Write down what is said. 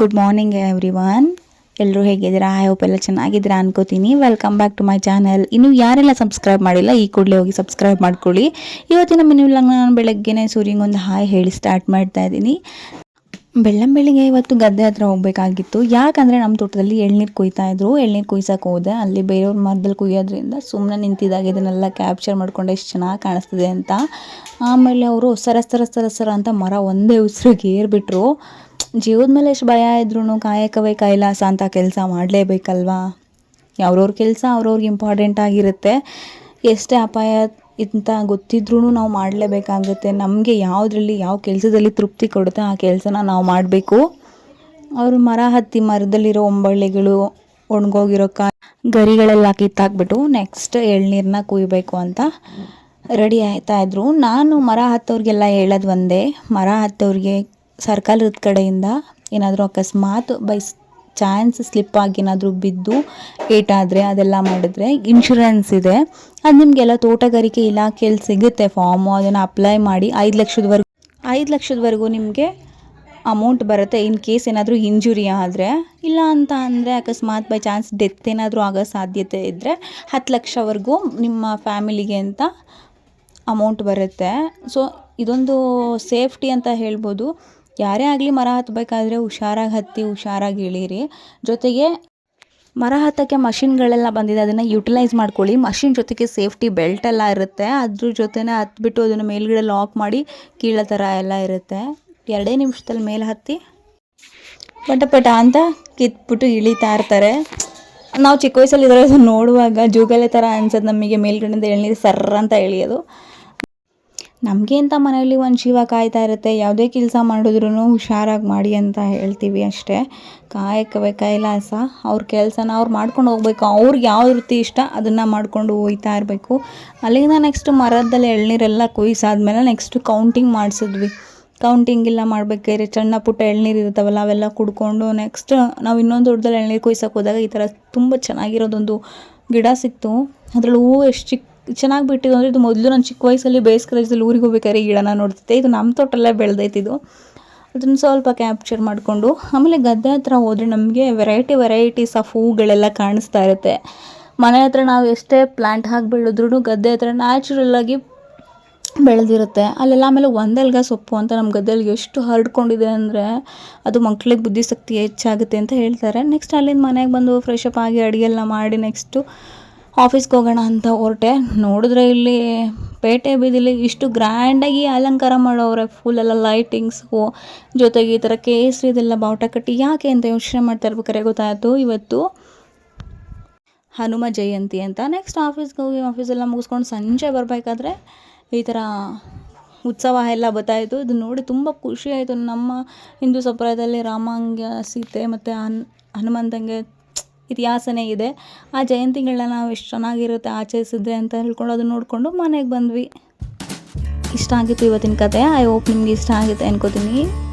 Good morning every one ಎಲ್ಲರೂ ಹೇಗಿದ್ದೀರಾ? I hope ಎಲ್ಲ ಚೆನ್ನಾಗಿದ್ದೀರಾ ಅನ್ಕೋತೀನಿ. Welcome back to my channel ಇನ್ನು ಯಾರೆಲ್ಲ ಸಬ್ಸ್ಕ್ರೈಬ್ ಮಾಡಿಲ್ಲ, ಈ ಕೂಡಲೇ ಹೋಗಿ ಸಬ್ಸ್ಕ್ರೈಬ್ ಮಾಡ್ಕೊಳ್ಳಿ. ಇವತ್ತಿನ ಮಿನಿವಲ್ಲ ನಾನು ಬೆಳಗ್ಗೆನೇ ಸೂರ್ಯಂಗೊಂದು ಹಾಯ್ ಹೇಳಿ ಸ್ಟಾರ್ಟ್ ಮಾಡ್ತಾ ಇದ್ದೀನಿ. ಬೆಳ್ಳಂ ಬೆಳಿಗ್ಗೆ ಇವತ್ತು ಗದ್ದೆ ಹತ್ರ ಹೋಗಬೇಕಾಗಿತ್ತು. ಯಾಕಂದರೆ ನಮ್ಮ ತೋಟದಲ್ಲಿ ಎಳ್ನೀರು ಕುಯ್ತಾ ಇದ್ರು. ಎಳ್ನೀರು ಕುಯ್ಸೋಕೆ ಹೋದೆ. ಅಲ್ಲಿ ಬೇರೆಯವ್ರ ಮರದಲ್ಲಿ ಕುಯ್ಯೋದ್ರಿಂದ ಸುಮ್ಮನೆ ನಿಂತಿದ್ದಾಗ ಇದನ್ನೆಲ್ಲ ಕ್ಯಾಪ್ಚರ್ ಮಾಡ್ಕೊಂಡು ಎಷ್ಟು ಚೆನ್ನಾಗಿ ಕಾಣಿಸ್ತಿದೆ ಅಂತ. ಆಮೇಲೆ ಅವರು ಸರ ಸರ ಸರ ಸರ ಅಂತ ಮರ ಒಂದೇ ಉಸಿರಿಗೆ ಏರ್ಬಿಟ್ರು. ಜೀವದ ಮೇಲೆ ಎಷ್ಟು ಭಯ ಇದ್ರೂ ಕಾಯಕವೇ ಕೈಲಾಸ ಅಂತ ಕೆಲಸ ಮಾಡಲೇಬೇಕಲ್ವಾ? ಅವ್ರವ್ರ ಕೆಲಸ ಅವ್ರವ್ರಿಗೆ ಇಂಪಾರ್ಟೆಂಟ್ ಆಗಿರುತ್ತೆ. ಎಷ್ಟೇ ಅಪಾಯ ಇಂತ ಗೊತ್ತಿದ್ರೂ ನಾವು ಮಾಡಲೇಬೇಕಾಗುತ್ತೆ. ನಮಗೆ ಯಾವುದ್ರಲ್ಲಿ, ಯಾವ ಕೆಲಸದಲ್ಲಿ ತೃಪ್ತಿ ಕೊಡುತ್ತೆ ಆ ಕೆಲಸನ ನಾವು ಮಾಡಬೇಕು. ಅವರು ಮರ ಹತ್ತಿ ಮರದಲ್ಲಿರೋ ಒಂಬಳ್ಳಿಗಳು ಒಣಗೋಗಿರೋ ಕಾ ಗರಿಗಳೆಲ್ಲ ಕಿತ್ತಾಕ್ಬಿಟ್ಟು ನೆಕ್ಸ್ಟ್ ಎಳ್ನೀರನ್ನ ಕುಯ್ಬೇಕು ಅಂತ ರೆಡಿ ಆಯ್ತಾ ಇದ್ರು. ನಾನು ಮರ ಹತ್ತೋರಿಗೆಲ್ಲ ಹೇಳೋದು ಒಂದೇ, ಮರ ಹತ್ತೋರಿಗೆ ಸರ್ಕಾರದ ಕಡೆಯಿಂದ ಏನಾದರೂ ಅಕಸ್ಮಾತ್ ಬೈ ಚಾನ್ಸ್ ಸ್ಲಿಪ್ ಆಗಿ ಏನಾದರೂ ಬಿದ್ದು ಏಟಾದರೆ ಅದೆಲ್ಲ ಮಾಡಿದ್ರೆ ಇನ್ಶೂರೆನ್ಸ್ ಇದೆ. ಅದು ನಿಮಗೆಲ್ಲ ತೋಟಗಾರಿಕೆ ಇಲಾಖೆಯಲ್ಲಿ ಸಿಗುತ್ತೆ ಫಾರ್ಮು ಅದನ್ನು ಅಪ್ಲೈ ಮಾಡಿ ಐದು ಲಕ್ಷದವರೆಗೂ ಐದು ಲಕ್ಷದವರೆಗೂ ನಿಮಗೆ ಅಮೌಂಟ್ ಬರುತ್ತೆ. ಇನ್ ಕೇಸ್ ಏನಾದರೂ ಇಂಜುರಿ ಆದರೆ, ಇಲ್ಲ ಅಂತ ಅಂದರೆ ಅಕಸ್ಮಾತ್ ಬೈ ಚಾನ್ಸ್ ಡೆತ್ ಏನಾದರೂ ಆಗೋ ಸಾಧ್ಯತೆ ಇದ್ದರೆ ಹತ್ತು ಲಕ್ಷವರೆಗೂ ನಿಮ್ಮ ಫ್ಯಾಮಿಲಿಗೆ ಅಂತ ಅಮೌಂಟ್ ಬರುತ್ತೆ. ಸೊ ಇದೊಂದು ಸೇಫ್ಟಿ ಅಂತ ಹೇಳ್ಬೋದು. ಯಾರೇ ಆಗಲಿ ಮರ ಹತ್ತಬೇಕಾದ್ರೆ ಹುಷಾರಾಗಿ ಹತ್ತಿ, ಹುಷಾರಾಗಿ ಇಳೀರಿ. ಜೊತೆಗೆ ಮರ ಹತ್ತಕ್ಕೆ ಮಷಿನ್ಗಳೆಲ್ಲ ಬಂದಿದೆ, ಅದನ್ನು ಯುಟಿಲೈಸ್ ಮಾಡ್ಕೊಳ್ಳಿ. ಮಷಿನ್ ಜೊತೆಗೆ ಸೇಫ್ಟಿ ಬೆಲ್ಟ್ ಎಲ್ಲ ಇರುತ್ತೆ. ಅದ್ರ ಜೊತೆನೇ ಹತ್ಬಿಟ್ಟು ಅದನ್ನು ಮೇಲ್ಗಡೆ ಲಾಕ್ ಮಾಡಿ ಕೀಳೋ ಥರ ಎಲ್ಲ ಇರುತ್ತೆ. ಎರಡೇ ನಿಮಿಷದಲ್ಲಿ ಮೇಲೆ ಹತ್ತಿ. ಪಟ ಪಟ ಅಂತ ಕಿತ್ಬಿಟ್ಟು ಇಳಿತಾ ಇರ್ತಾರೆ. ನಾವು ಚಿಕ್ಕ ವಯಸ್ಸಲ್ಲಿ ಇದರ ನೋಡುವಾಗ ಜೂಗಲೆ ಥರ ಅನ್ಸೋದು ನಮಗೆ ಮೇಲ್ಗಡೆಯಿಂದ ಎಳ್ನೀರು ಸರ್ರ ಅಂತ ಎಳಿಯೋದು. ನಮಗೆ ಅಂತ ಮನೆಯಲ್ಲಿ ಒಂದು ಜೀವ ಕಾಯ್ತಾ ಇರುತ್ತೆ, ಯಾವುದೇ ಕೆಲಸ ಮಾಡಿದ್ರೂ ಹುಷಾರಾಗಿ ಮಾಡಿ ಅಂತ ಹೇಳ್ತೀವಿ ಅಷ್ಟೇ. ಕಾಯಕವೇ ಕೈಲಾಸ. ಅವ್ರ ಕೆಲಸನ ಅವ್ರು ಮಾಡ್ಕೊಂಡು ಹೋಗ್ಬೇಕು. ಅವ್ರಿಗೆ ಯಾವ ರೀತಿ ಇಷ್ಟ ಅದನ್ನು ಮಾಡಿಕೊಂಡು ಹೋಯ್ತಾ ಇರಬೇಕು. ಅಲ್ಲಿಂದ ನೆಕ್ಸ್ಟ್ ಮರದಲ್ಲಿ ಎಳ್ನೀರೆಲ್ಲ ಕೊಯ್ಸಾದ್ಮೇಲೆ ನೆಕ್ಸ್ಟ್ ಕೌಂಟಿಂಗ್ ಮಾಡಿಸಿದ್ವಿ. ಕೌಂಟಿಂಗ್ ಇಲ್ಲ ಮಾಡಬೇಕಾದ್ರೆ ಸಣ್ಣ ಪುಟ್ಟ ಎಳ್ನೀರು ಇರ್ತಾವಲ್ಲ ಅವೆಲ್ಲ ಕುಡ್ಕೊಂಡು ನೆಕ್ಸ್ಟ್ ನಾವು ಇನ್ನೊಂದು ದೊಡ್ಡದಲ್ಲಿ ಎಳ್ನೀರು ಕೊಯ್ಸಕ್ಕೆ ಹೋದಾಗ ಈ ಥರ ತುಂಬ ಚೆನ್ನಾಗಿರೋದೊಂದು ಗಿಡ ಸಿಕ್ತು. ಅದರಲ್ಲಿ ಹೂವು ಎಷ್ಟು ಚಿಕ್ಕ ಚೆನ್ನಾಗಿ ಬಿಟ್ಟಿದ್ದು ಅಂದರೆ ಇದು ಮೊದಲು ನಾನು ಚಿಕ್ಕ ವಯಸ್ಸಲ್ಲಿ ಬೇಸಿಗೆ ಊರಿಗೆ ಹೋಗ್ಬೇಕಾದ್ರೆ ಗಿಡನ ನೋಡ್ತಿದ್ದೆ. ಇದು ನಮ್ಮ ತೋಟಲ್ಲೇ ಬೆಳೆದೈತಿದು ಅದನ್ನು ಸ್ವಲ್ಪ ಕ್ಯಾಪ್ಚರ್ ಮಾಡಿಕೊಂಡು, ಆಮೇಲೆ ಗದ್ದೆ ಹತ್ರ ಹೋದರೆ ನಮಗೆ ವೆರೈಟಿ ವೆರೈಟೀಸ್ ಆಫ್ ಹೂಗಳೆಲ್ಲ ಕಾಣಿಸ್ತಾ ಇರುತ್ತೆ. ಮನೆ ಹತ್ರ ನಾವು ಎಷ್ಟೇ ಪ್ಲ್ಯಾಂಟ್ ಹಾಕಿ ಬೆಳೆದ್ರೂ ಗದ್ದೆ ಹತ್ರ ನ್ಯಾಚುರಲ್ಲಾಗಿ ಬೆಳೆದಿರುತ್ತೆ. ಅಲ್ಲೆಲ್ಲ ಆಮೇಲೆ ಒಂದಲ್ಗ ಸೊಪ್ಪು ಅಂತ ನಮ್ಮ ಗದ್ದೆಯಲ್ಲಿ ಎಷ್ಟು ಹರಡ್ಕೊಂಡಿದೆ ಅಂದರೆ ಅದು ಮಕ್ಳಿಗೆ ಬುದ್ಧಿಶಕ್ತಿ ಹೆಚ್ಚಾಗುತ್ತೆ ಅಂತ ಹೇಳ್ತಾರೆ. ನೆಕ್ಸ್ಟ್ ಅಲ್ಲಿಂದ ಮನೆಗೆ ಬಂದು ಫ್ರೆಶ್ ಅಪ್ ಆಗಿ ಅಡುಗೆ ಎಲ್ಲ ಮಾಡಿ ನೆಕ್ಸ್ಟು ಆಫೀಸ್ಗೆ ಹೋಗೋಣ ಅಂತ ಹೊರಟೆ. ನೋಡಿದ್ರೆ ಇಲ್ಲಿ ಪೇಟೆ ಬೀದಿಲಿ ಇಷ್ಟು ಗ್ರ್ಯಾಂಡಾಗಿ ಅಲಂಕಾರ ಮಾಡೋವರೆ ಫುಲ್ ಎಲ್ಲ ಲೈಟಿಂಗ್ಸು ಜೊತೆಗೆ ಈ ಥರ ಕೇಸರಿದೆಲ್ಲ ಬಾವುಟ ಕಟ್ಟಿ ಯಾಕೆ ಅಂತ ಯೋಚನೆ ಮಾಡ್ತಾ ಇರ್ಬೇಕಾರೆ ಗೊತ್ತಾಯಿತು. ಇವತ್ತು ಹನುಮ ಜಯಂತಿ ಅಂತ. ನೆಕ್ಸ್ಟ್ ಆಫೀಸ್ಗೆ ಹೋಗಿ ಆಫೀಸೆಲ್ಲ ಮುಗಿಸ್ಕೊಂಡು ಸಂಜೆ ಬರಬೇಕಾದ್ರೆ ಈ ಥರ ಉತ್ಸವ ಎಲ್ಲ ಬತ್ತಾಯಿತು. ಇದು ನೋಡಿ ತುಂಬ ಖುಷಿ ಆಯಿತು. ನಮ್ಮ ಹಿಂದೂ ಸಂಪ್ರದಾಯದಲ್ಲಿ ರಾಮಾಂಗ ಸೀತೆ ಮತ್ತು ಹನ್, ಹನುಮಂತಂಗೆ ಇತಿಹಾಸನೇ ಇದೆ. ಆ ಜಯಂತಿಗಳನ್ನ ನಾವು ಎಷ್ಟು ಚೆನ್ನಾಗಿರುತ್ತೆ ಆಚರಿಸಿದ್ರೆ ಅಂತ ಹೇಳ್ಕೊಂಡು ಅದನ್ನ ನೋಡಿಕೊಂಡು ಮನೆಗೆ ಬಂದ್ವಿ. ಇಷ್ಟ ಆಗಿತ್ತು ಇವತ್ತಿನ ಕತೆ. ಐ ಹೋಪ್ ನಿಮ್ಗೆ ಇಷ್ಟ ಆಗುತ್ತೆ ಅನ್ಕೋತೀನಿ.